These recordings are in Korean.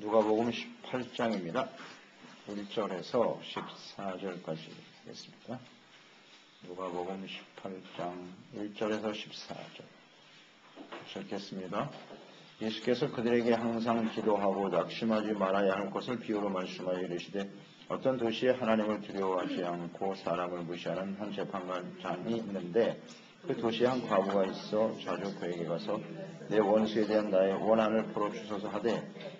누가복음 18장입니다. 1절에서 14절까지 하겠습니다. 누가복음 18장 1절에서 14절 시작했습니다. 예수께서 그들에게 항상 기도하고 낙심하지 말아야 할 것을 비유로 말씀하여 이르시되 어떤 도시에 하나님을 두려워하지 않고 사람을 무시하는 한 재판관장이 있는데 그 도시에 한 과부가 있어 자주 그에게 가서 내 원수에 대한 나의 원한을 풀어주소서 하되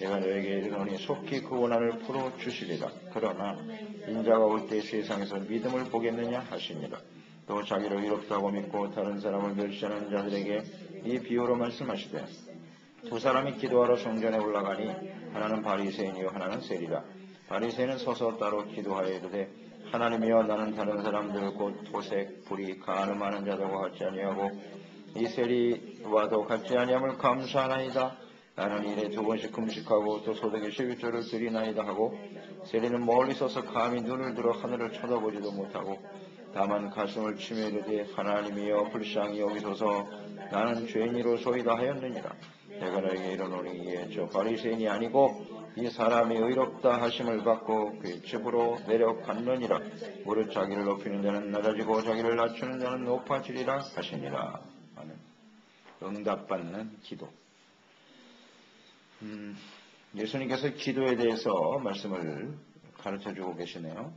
내가 너에게 이르노니 속히 그 원한을 풀어 주시리라. 그러나 인자가 올 때 세상에서 믿음을 보겠느냐 하시니라 또 자기를 이롭다고 믿고 다른 사람을 멸시하는 자들에게 이 비유로 말씀하시되 두 사람이 기도하러 성전에 올라가니 하나는 바리새인이요 하나는 세리라. 바리새인은 서서 따로 기도하여 이르되 하나님이여 나는 다른 사람들 곧 토색, 불이, 가늠하는 자들과 같지 아니하고 이 세리와도 같지 아니함을 감사하나이다. 나는 일에 두 번씩 금식하고 또 소득의 십일조를 드리나이다 하고 세리는 멀리 서서 감히 눈을 들어 하늘을 쳐다보지도 못하고 다만 가슴을 치며 이르되 하나님이여 불쌍히 여기소서 나는 죄인이로소이다 하였느니라. 내가 너에게 이르노니 이에 저 바리새인이 아니고 이 사람이 의롭다 하심을 받고 그의 집으로 내려갔느니라. 무릇 자기를 높이는 자는 낮아지고 자기를 낮추는 자는 높아지리라 하시니라. 하는 응답받는 기도. 음, 예수님께서 기도에 대해서 말씀을 가르쳐 주고 계시네요.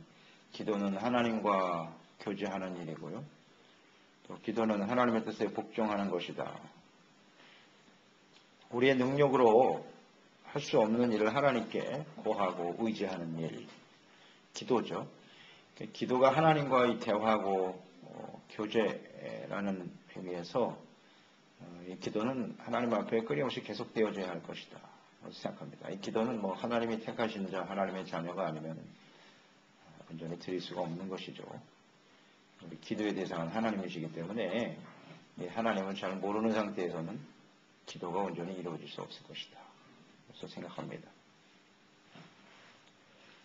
기도는 하나님과 교제하는 일이고요. 또 기도는 하나님의 뜻에 복종하는 것이다. 우리의 능력으로 할 수 없는 일을 하나님께 고하고 의지하는 일, 기도죠. 기도가 하나님과의 대화고 어, 교제라는 의미에서 어, 이 기도는 하나님 앞에 끊임없이 계속되어져야 할 것이다. 생각합니다. 이 기도는 뭐 하나님이 택하신 자, 하나님의 자녀가 아니면 온전히 드릴 수가 없는 것이죠. 우리 기도의 대상은 하나님이시기 때문에 하나님을 잘 모르는 상태에서는 기도가 온전히 이루어질 수 없을 것이다. 그래서 생각합니다.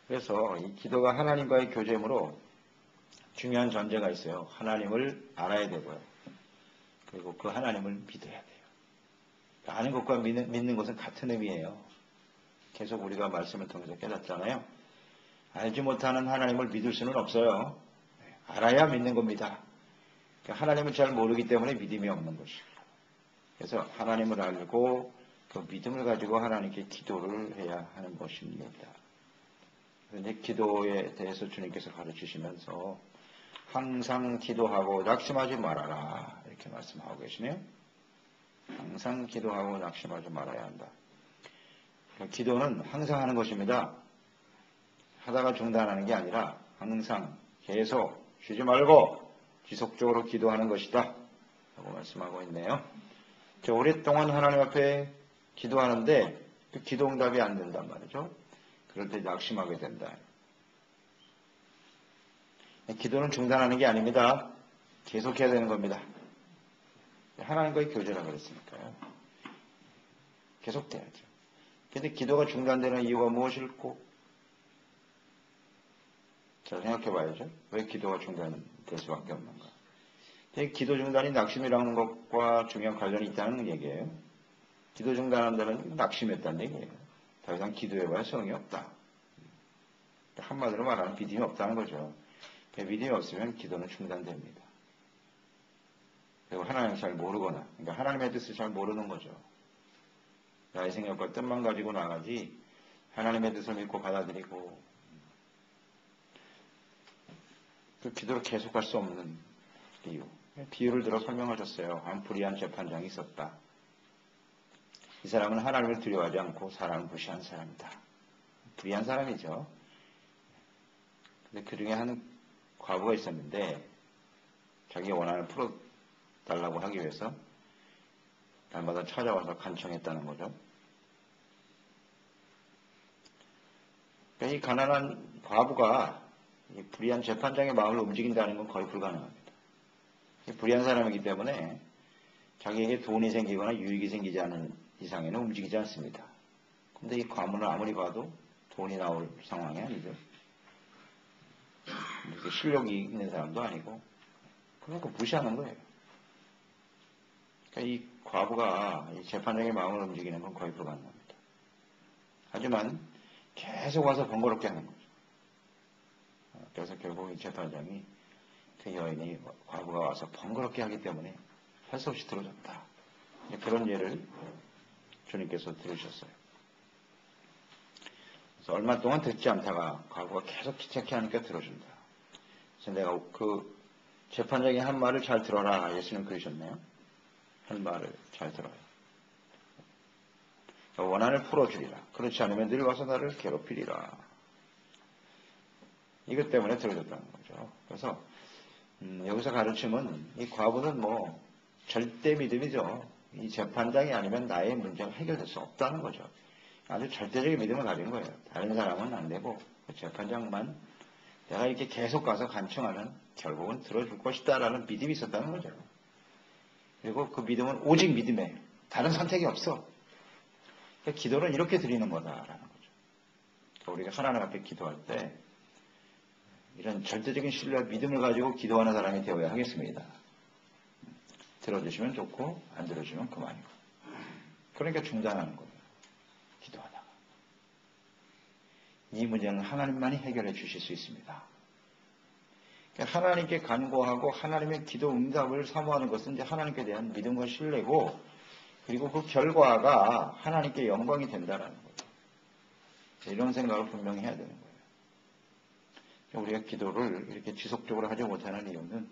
그래서 이 기도가 하나님과의 교제므로 중요한 전제가 있어요. 하나님을 알아야 되고요. 그리고 그 하나님을 믿어야 돼요. 아는 것과 믿는, 믿는 것은 같은 의미예요. 계속 우리가 말씀을 통해서 깨닫잖아요. 알지 못하는 하나님을 믿을 수는 없어요. 알아야 믿는 겁니다. 그러니까 하나님을 잘 모르기 때문에 믿음이 없는 것이에요. 그래서 하나님을 알고 그 믿음을 가지고 하나님께 기도를 해야 하는 것입니다. 그런데 기도에 대해서 주님께서 가르치시면서 항상 기도하고 낙심하지 말아라 이렇게 말씀하고 계시네요. 항상 기도하고 낙심하지 말아야 한다. 기도는 항상 하는 것입니다. 하다가 중단하는 게 아니라 항상 계속 쉬지 말고 지속적으로 기도하는 것이다. 라고 말씀하고 있네요. 오랫동안 하나님 앞에 기도하는데 그 기도 응답이 안 된단 말이죠. 그럴 때 낙심하게 된다. 기도는 중단하는 게 아닙니다. 계속해야 되는 겁니다. 하나님과의 교제라 그랬으니까요. 계속돼야죠. 근데 기도가 중단되는 이유가 무엇일고? 잘 생각해 봐야죠. 왜 기도가 중단될 수밖에 없는가? 기도 중단이 낙심이라는 것과 중요한 관련이 있다는 얘기예요. 기도 중단한다는 낙심했다는 얘기예요. 더 이상 기도해봐야 소용이 없다. 한마디로 말하면 믿음이 없다는 거죠. 믿음이 없으면 기도는 중단됩니다. 그리고 하나님을 잘 모르거나, 그러니까 하나님의 뜻을 잘 모르는 거죠. 나의 생각과 뜻만 가지고 나가지, 하나님의 뜻을 믿고 받아들이고, 그 기도를 계속할 수 없는 이유. 비유를 들어 설명하셨어요. 한 불의한 재판장이 있었다. 이 사람은 하나님을 두려워하지 않고 사람을 무시한 사람이다. 불의한 사람이죠. 근데 그 중에 한 과부가 있었는데 자기 원한을 풀어 달라고 하기 위해서 날마다 찾아와서 간청했다는 거죠. 그러니까 이 가난한 과부가 이 불의한 재판장의 마음을 움직인다는 건 거의 불가능합니다. 불의한 사람이기 때문에 자기에게 돈이 생기거나 유익이 생기지 않은 이상에는 움직이지 않습니다. 근데 이 과문을 아무리 봐도 돈이 나올 상황이 아니죠. 실력이 있는 사람도 아니고 그러니까 무시하는 거예요. 그러니까 이 과부가 이 재판장의 마음을 움직이는 건 거의 불가능합니다. 하지만 계속 와서 번거롭게 하는 거죠. 그래서 결국 이 재판장이 그 여인이 과부가 와서 번거롭게 하기 때문에 할 수 없이 들어줬다. 그런 예를 주님께서 들으셨어요. 그래서 얼마 동안 듣지 않다가 과부가 계속 귀찮게 하니까 들어준다. 그래서 내가 그 재판장이 한 말을 잘 들어라. 예수님 그러셨네요. 한 말을 잘 들어요. 원한을 풀어주리라. 그렇지 않으면 늘 와서 나를 괴롭히리라. 이것 때문에 들어줬다는 거죠. 그래서 음, 여기서 가르침은 이 과부는 뭐 절대 믿음이죠. 이 재판장이 아니면 나의 문제가 해결될 수 없다는 거죠. 아주 절대적인 믿음을 가진 거예요. 다른 사람은 안 되고 그 재판장만 내가 이렇게 계속 가서 간청하면 결국은 들어줄 것이다라는 믿음이 있었다는 거죠. 그리고 그 믿음은 오직 믿음이에요. 다른 선택이 없어. 그러니까 기도는 이렇게 드리는 거다라는 거죠. 그러니까 우리가 하나님 앞에 기도할 때 이런 절대적인 신뢰와 믿음을 가지고 기도하는 사람이 되어야 하겠습니다. 들어주시면 좋고 안 들어주면 그만이고. 그러니까 중단하는 거예요. 기도하다가. 이 문제는 하나님만이 해결해 주실 수 있습니다. 그러니까 하나님께 간구하고 하나님의 기도 응답을 사모하는 것은 이제 하나님께 대한 믿음과 신뢰고 그리고 그 결과가 하나님께 영광이 된다는 거예요. 이런 생각을 분명히 해야 되는 거예요. 우리가 기도를 이렇게 지속적으로 하지 못하는 이유는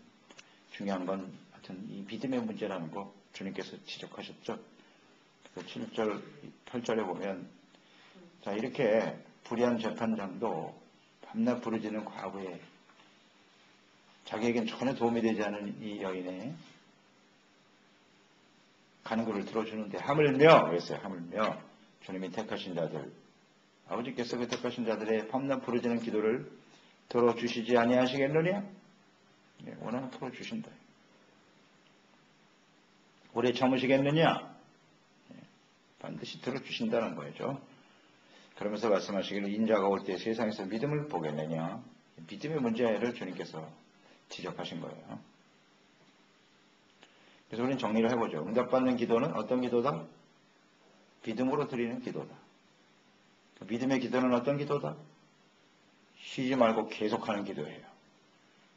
중요한 건 하여튼 이 믿음의 문제라는 거 주님께서 지적하셨죠. 7절, 8절에 보면 자 이렇게 불의한 재판장도 밤낮 부르짖는 과거에 자기에겐 전혀 도움이 되지 않은 이 여인의 간구를 들어주는데 하물며 그랬어요. 하물며 주님이 택하신 자들 아버지께서 그 택하신 자들의 밤낮 부르짖는 기도를 들어주시지 아니하시겠느냐? 네, 원하는 들어주신다. 오래 참으시겠느냐? 네, 반드시 들어주신다는 거죠. 그러면서 말씀하시기를 인자가 올 때 세상에서 믿음을 보겠느냐? 믿음의 문제를 주님께서 지적하신 거예요. 그래서 우리는 정리를 해보죠. 응답받는 기도는 어떤 기도다? 믿음으로 드리는 기도다. 믿음의 기도는 어떤 기도다? 쉬지 말고 계속하는 기도예요.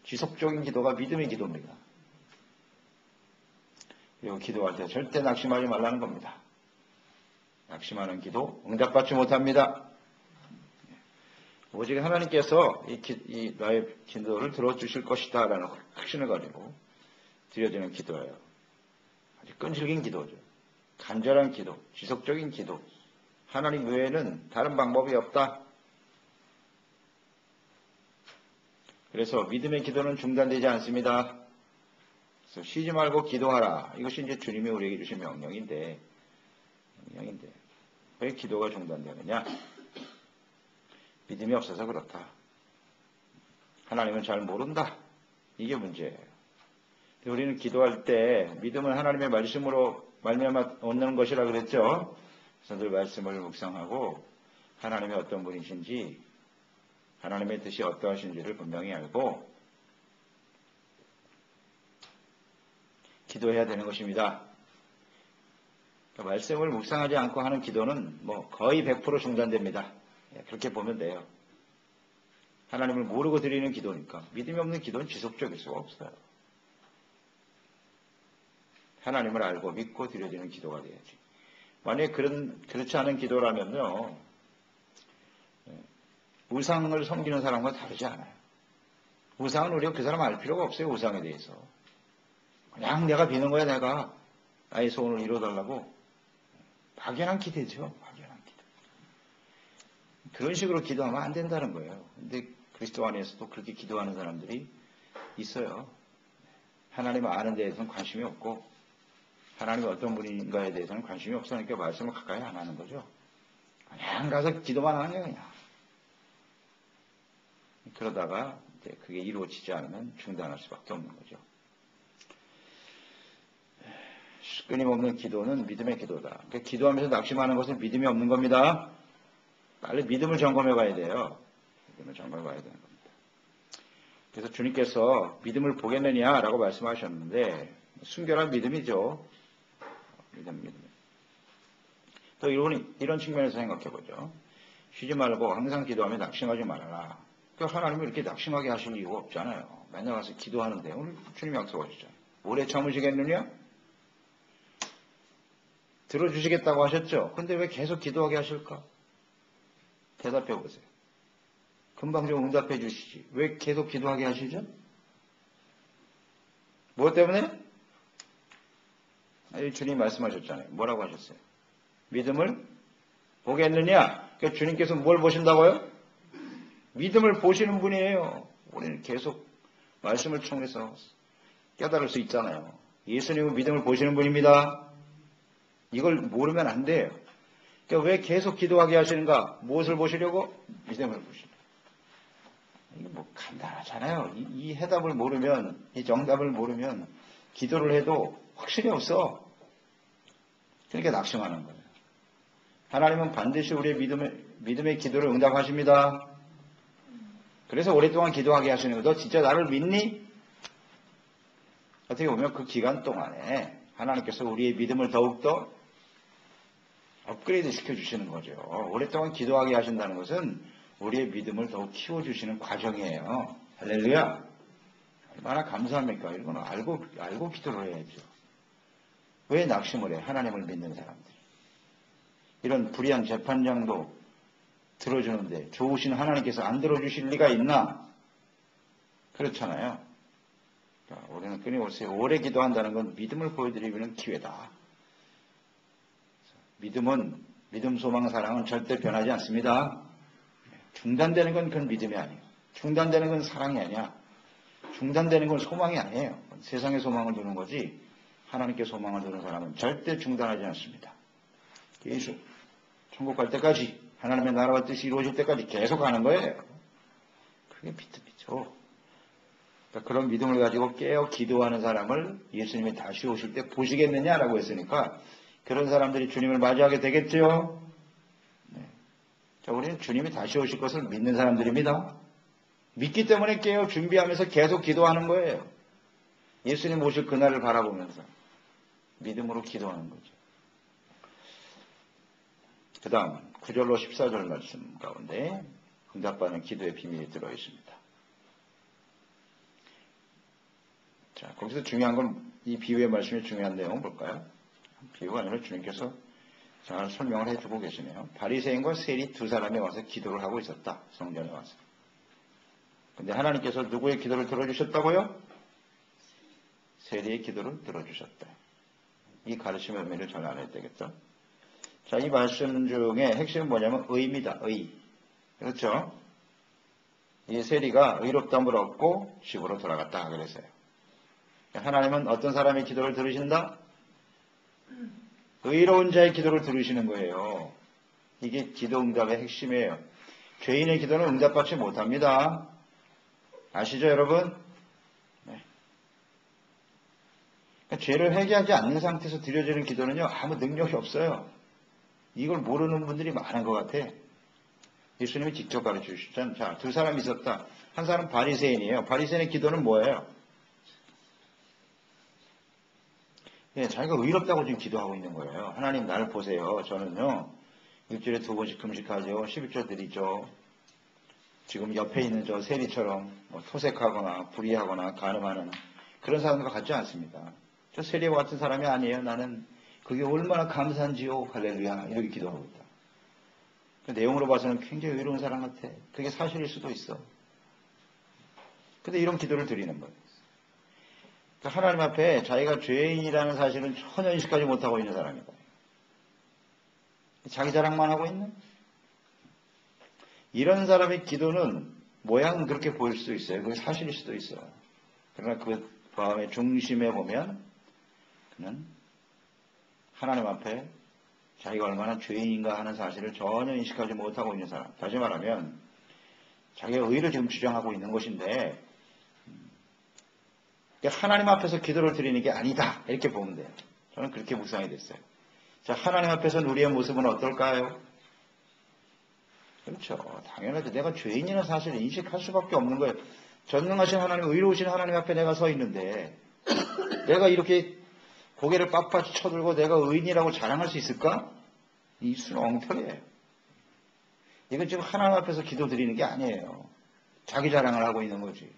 지속적인 기도가 믿음의 기도입니다. 그리고 기도할 때 절대 낙심하지 말라는 겁니다. 낙심하는 기도 응답받지 못합니다. 오직 하나님께서 이, 기, 이 나의 기도를 들어주실 것이다 라는 확신을 가지고 드려지는 기도예요. 아주 끈질긴 기도죠. 간절한 기도, 지속적인 기도. 하나님 외에는 다른 방법이 없다. 그래서 믿음의 기도는 중단되지 않습니다. 그래서 쉬지 말고 기도하라. 이것이 이제 주님이 우리에게 주신 명령인데, 명령인데, 왜 기도가 중단되느냐? 믿음이 없어서 그렇다. 하나님은 잘 모른다. 이게 문제예요. 우리는 기도할 때 믿음은 하나님의 말씀으로 말미암아 얻는 것이라 그랬죠. 그래서 늘 말씀을 묵상하고 하나님의 어떤 분이신지 하나님의 뜻이 어떠하신지를 분명히 알고 기도해야 되는 것입니다. 그러니까 말씀을 묵상하지 않고 하는 기도는 뭐 거의 100% 중단됩니다. 예, 그렇게 보면 돼요. 하나님을 모르고 드리는 기도니까 믿음이 없는 기도는 지속적일 수가 없어요. 하나님을 알고 믿고 드려지는 기도가 돼야지. 만약에 그런 그렇지 않은 기도라면요. 우상을 섬기는 사람과 다르지 않아요. 우상은 우리가 그 사람 알 필요가 없어요. 우상에 대해서. 그냥 내가 비는 거야 내가 나의 소원을 이뤄달라고 막연한 기대죠. 그런 식으로 기도하면 안 된다는 거예요. 근데 그리스도 안에서도 그렇게 기도하는 사람들이 있어요. 하나님 아는 데에서는 관심이 없고 하나님이 어떤 분인가에 대해서는 관심이 없으니까 말씀을 가까이 안 하는 거죠. 그냥 가서 기도만 하는 거예요. 그냥. 그러다가 이제 그게 이루어지지 않으면 중단할 수밖에 없는 거죠. 끊임없는 기도는 믿음의 기도다. 그러니까 기도하면서 낙심하는 것은 믿음이 없는 겁니다. 빨리 믿음을 점검해 봐야 돼요. 믿음을 점검해 봐야 되는 겁니다. 그래서 주님께서 믿음을 보겠느냐라고 말씀하셨는데 순결한 믿음이죠. 믿음, 믿음. 또 이런, 이런 측면에서 생각해 보죠. 쉬지 말고 항상 기도하며 낙심하지 말아라. 그 하나님이 이렇게 낙심하게 하실 이유가 없잖아요. 맨날 가서 기도하는데 오늘 주님 약속하셨잖아요. 오래 참으시겠느냐? 들어주시겠다고 하셨죠. 근데 왜 계속 기도하게 하실까? 대답해 보세요. 금방 좀 응답해 주시지. 왜 계속 기도하게 하시죠? 뭐 때문에? 주님 말씀하셨잖아요. 뭐라고 하셨어요? 믿음을 보겠느냐? 그러니까 주님께서 뭘 보신다고요? 믿음을 보시는 분이에요. 우리는 계속 말씀을 통해서 깨달을 수 있잖아요. 예수님은 믿음을 보시는 분입니다. 이걸 모르면 안 돼요. 그러니까 왜 계속 기도하게 하시는가? 무엇을 보시려고? 믿음을 보시려. 이게 뭐 간단하잖아요. 이, 이 해답을 모르면, 이 정답을 모르면 기도를 해도 확실히 없어. 그러니까 낙심하는 거예요. 하나님은 반드시 우리의 믿음의, 믿음의 기도를 응답하십니다. 그래서 오랫동안 기도하게 하시는 거너 진짜 나를 믿니? 어떻게 보면 그 기간 동안에 하나님께서 우리의 믿음을 더욱더 업그레이드 시켜주시는 거죠. 오랫동안 기도하게 하신다는 것은 우리의 믿음을 더욱 키워주시는 과정이에요. 할렐루야. 얼마나 감사합니까? 건 알고, 알고 기도를 해야죠. 왜 낙심을 해? 하나님을 믿는 사람들. 이런 불의한 재판장도 들어주는데 좋으신 하나님께서 안 들어주실 리가 있나? 그렇잖아요. 그러니까 우리는 끊임없이 오래 기도한다는 건 믿음을 보여드리는 기회다. 믿음은 믿음, 소망, 사랑은 절대 변하지 않습니다. 중단되는 건 그건 믿음이 아니에요. 중단되는 건 사랑이 아니야. 중단되는 건 소망이 아니에요. 세상에 소망을 두는 거지 하나님께 소망을 두는 사람은 절대 중단하지 않습니다. 계속 천국 갈 때까지 하나님의 나라와 뜻이 이루어질 때까지 계속 가는 거예요. 그게 믿음이죠. 그러니까 그런 믿음을 가지고 깨어 기도하는 사람을 예수님이 다시 오실 때 보시겠느냐라고 했으니까 그런 사람들이 주님을 맞이하게 되겠죠. 네. 자, 우리는 주님이 다시 오실 것을 믿는 사람들입니다. 믿기 때문에 깨어 준비하면서 계속 기도하는 거예요. 예수님 오실 그날을 바라보면서 믿음으로 기도하는 거죠. 그 다음 9절로 14절 말씀 가운데 응답받는 기도의 비밀이 들어 있습니다. 자, 거기서 중요한 건 이 비유의 말씀이 중요한 내용 볼까요? 비유가 아니라 주님께서 잘 설명을 해주고 계시네요. 바리새인과 세리 두 사람이 와서 기도를 하고 있었다. 성전에 와서. 근데 하나님께서 누구의 기도를 들어주셨다고요? 세리의 기도를 들어주셨다. 이 가르침의 의미를 잘 알아야 되겠죠. 자, 이 말씀 중에 핵심은 뭐냐면 의입니다. 의. 그렇죠? 이 세리가 의롭다함을 얻고 집으로 돌아갔다 그랬어요. 하나님은 어떤 사람의 기도를 들으신다? 의로운 자의 기도를 들으시는 거예요. 이게 기도 응답의 핵심이에요. 죄인의 기도는 응답받지 못합니다. 아시죠, 여러분? 네. 그러니까 죄를 회개하지 않는 상태에서 드려지는 기도는요, 아무 능력이 없어요. 이걸 모르는 분들이 많은 것 같아. 예수님이 직접 가르쳐 주셨잖아요. 자, 두 사람이 있었다. 한 사람은 바리새인이에요. 바리새인의 기도는 뭐예요? 예, 자기가 의롭다고 지금 기도하고 있는 거예요. 하나님 나를 보세요. 저는요, 일주일에 두 번씩 금식하죠. 11조 드리죠. 지금 옆에 있는 저 세리처럼 뭐 토색하거나 불의하거나 가늠하는 그런 사람과 같지 않습니다. 저 세리와 같은 사람이 아니에요. 나는 그게 얼마나 감사한지요. 할렐루야. 이렇게 기도하고 있다. 그 내용으로 봐서는 굉장히 의로운 사람 같아. 그게 사실일 수도 있어. 근데 이런 기도를 드리는 거예요. 그러니까 하나님 앞에 자기가 죄인이라는 사실은 전혀 인식하지 못하고 있는 사람이다. 자기 자랑만 하고 있는? 이런 사람의 기도는 모양은 그렇게 보일 수도 있어요. 그게 사실일 수도 있어요. 그러나 그 마음의 중심에 보면 그는 하나님 앞에 자기가 얼마나 죄인인가 하는 사실을 전혀 인식하지 못하고 있는 사람. 다시 말하면 자기의 의를 지금 주장하고 있는 것인데 음, 하나님 앞에서 기도를 드리는 게 아니다 이렇게 보면 돼요. 저는 그렇게 묵상이 됐어요. 자 하나님 앞에서 우리의 모습은 어떨까요? 그렇죠. 당연하죠. 내가 죄인이라는 사실을 인식할 수밖에 없는 거예요. 전능하신 하나님, 의로우신 하나님 앞에 내가 서 있는데 내가 이렇게 고개를 빳빳이 쳐들고 내가 의인이라고 자랑할 수 있을까? 이 수는 엉터리예요. 이건 지금 하나님 앞에서 기도 드리는 게 아니에요. 자기 자랑을 하고 있는 거지.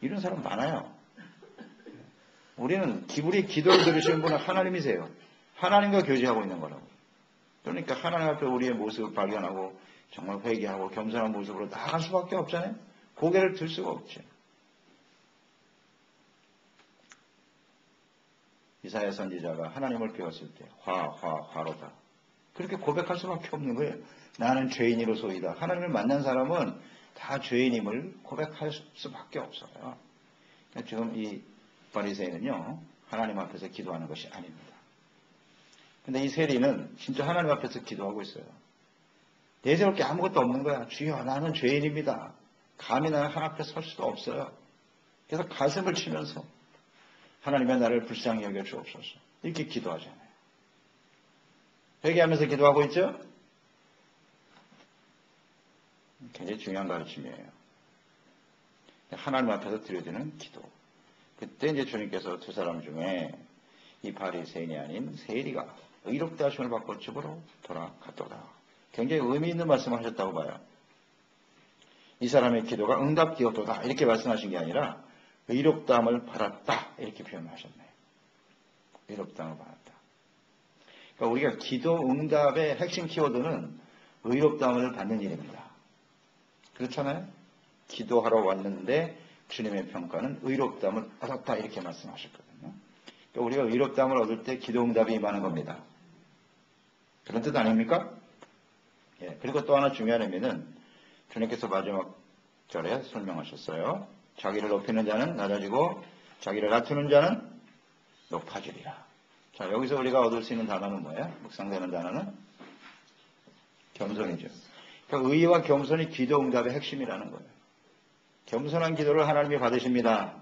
이런 사람 많아요. 우리는 기부리 기도를 들으시는 분은 하나님이세요. 하나님과 교제하고 있는 거라고. 그러니까 하나님 앞에 우리의 모습을 발견하고 정말 회개하고 겸손한 모습으로 나아갈 수밖에 없잖아요. 고개를 들 수가 없죠. 이사야 선지자가 하나님을 배웠을 때 화, 화, 화로다. 그렇게 고백할 수밖에 없는 거예요. 나는 죄인이로소이다. 하나님을 만난 사람은 다 죄인임을 고백할 수밖에 없어요. 그러니까 지금 이 바리새인은요 하나님 앞에서 기도하는 것이 아닙니다. 근데 이 세리는 진짜 하나님 앞에서 기도하고 있어요. 내세울 게 아무것도 없는 거야. 주여 나는 죄인입니다. 감히 나는 하나님 앞에 설 수도 없어요. 그래서 가슴을 치면서 하나님의 나를 불쌍히 여겨 주옵소서. 이렇게 기도하잖아요. 회개하면서 기도하고 있죠? 굉장히 중요한 가르침이에요. 하나님 앞에서 드려지는 기도. 그때 이제 주님께서 두 사람 중에 이 바리새인이 아닌 세리가 의롭다 하심을 받고 집으로 돌아갔도다. 굉장히 의미 있는 말씀을 하셨다고 봐요. 이 사람의 기도가 응답되었도다 이렇게 말씀하신 게 아니라 의롭다함을 받았다 이렇게 표현하셨네요. 의롭다함을 받았다. 그러니까 우리가 기도 응답의 핵심 키워드는 의롭다함을 받는 일입니다. 그렇잖아요? 기도하러 왔는데 주님의 평가는 의롭다함을 받았다 이렇게 말씀하셨거든요. 그러니까 우리가 의롭다함을 얻을 때 기도 응답이 임하는 겁니다. 그런 뜻 아닙니까? 예, 그리고 또 하나 중요한 의미는 주님께서 마지막 절에 설명하셨어요. 자기를 높이는 자는 낮아지고 자기를 낮추는 자는 높아지리라. 자, 여기서 우리가 얻을 수 있는 단어는 뭐예요? 묵상되는 단어는 겸손이죠. 그러니까 의와 겸손이 기도 응답의 핵심이라는 거예요. 겸손한 기도를 하나님이 받으십니다.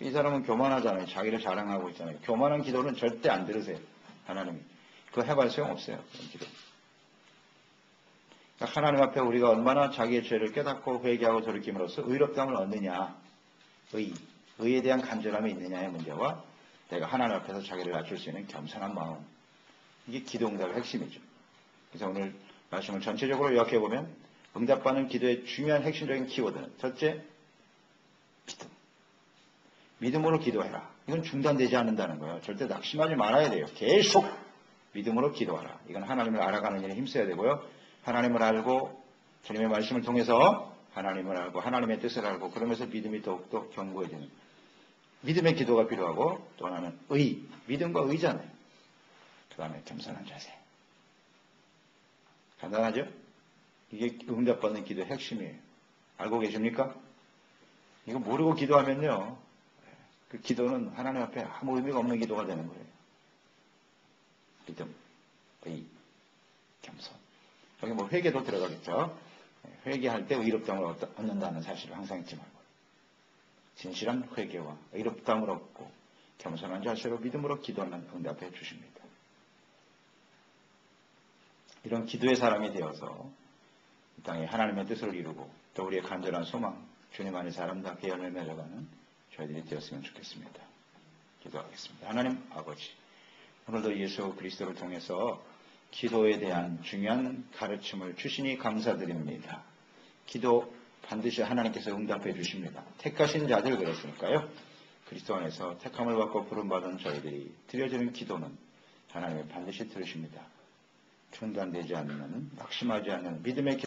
이 사람은 교만하잖아요. 자기를 자랑하고 있잖아요. 교만한 기도는 절대 안 들으세요. 하나님이. 그거 해봐야 소용없어요. 기도. 그러니까 하나님 앞에 우리가 얼마나 자기의 죄를 깨닫고 회개하고 돌이킴으로써 의롭다함을 얻느냐. 의. 의에 대한 간절함이 있느냐의 문제와 내가 하나님 앞에서 자기를 낮출 수 있는 겸손한 마음. 이게 기도 응답의 핵심이죠. 그래서 오늘 말씀을 전체적으로 요약해 보면 응답받는 기도의 중요한 핵심적인 키워드는 첫째, 믿음. 믿음으로 기도해라. 이건 중단되지 않는다는 거예요. 절대 낙심하지 말아야 돼요. 계속 믿음으로 기도하라. 이건 하나님을 알아가는 일에 힘써야 되고요. 하나님을 알고 주님의 말씀을 통해서 하나님을 알고 하나님의 뜻을 알고 그러면서 믿음이 더욱더 견고해지는 믿음의 기도가 필요하고 또 하나는 의, 믿음과 의잖아요. 그 다음에 겸손한 자세. 간단하죠? 이게 응답받는 기도의 핵심이에요. 알고 계십니까? 이거 모르고 기도하면요. 그 기도는 하나님 앞에 아무 의미가 없는 기도가 되는 거예요. 믿음, 의, 겸손. 여기 뭐 회개도 들어가겠죠. 회개할 때 의롭다함을 얻는다는 사실을 항상 잊지 말고. 진실한 회개와 의롭다함을 얻고 겸손한 자세로 믿음으로 기도하는 응답해 주십니다. 이런 기도의 사람이 되어서 이 땅에 하나님의 뜻을 이루고 또 우리의 간절한 소망, 주님 안에서 아름답게 열매 맺어가는 저희들이 되었으면 좋겠습니다. 기도하겠습니다. 하나님 아버지, 오늘도 예수 그리스도를 통해서 기도에 대한 중요한 가르침을 주시니 감사드립니다. 기도 반드시 하나님께서 응답해 주십니다. 택하신 자들 그랬으니까요. 그리스도 안에서 택함을 받고 부름받은 저희들이 드려지는 기도는 하나님이 반드시 들으십니다. 중단되지 않는, 낙심하지 않는 믿음의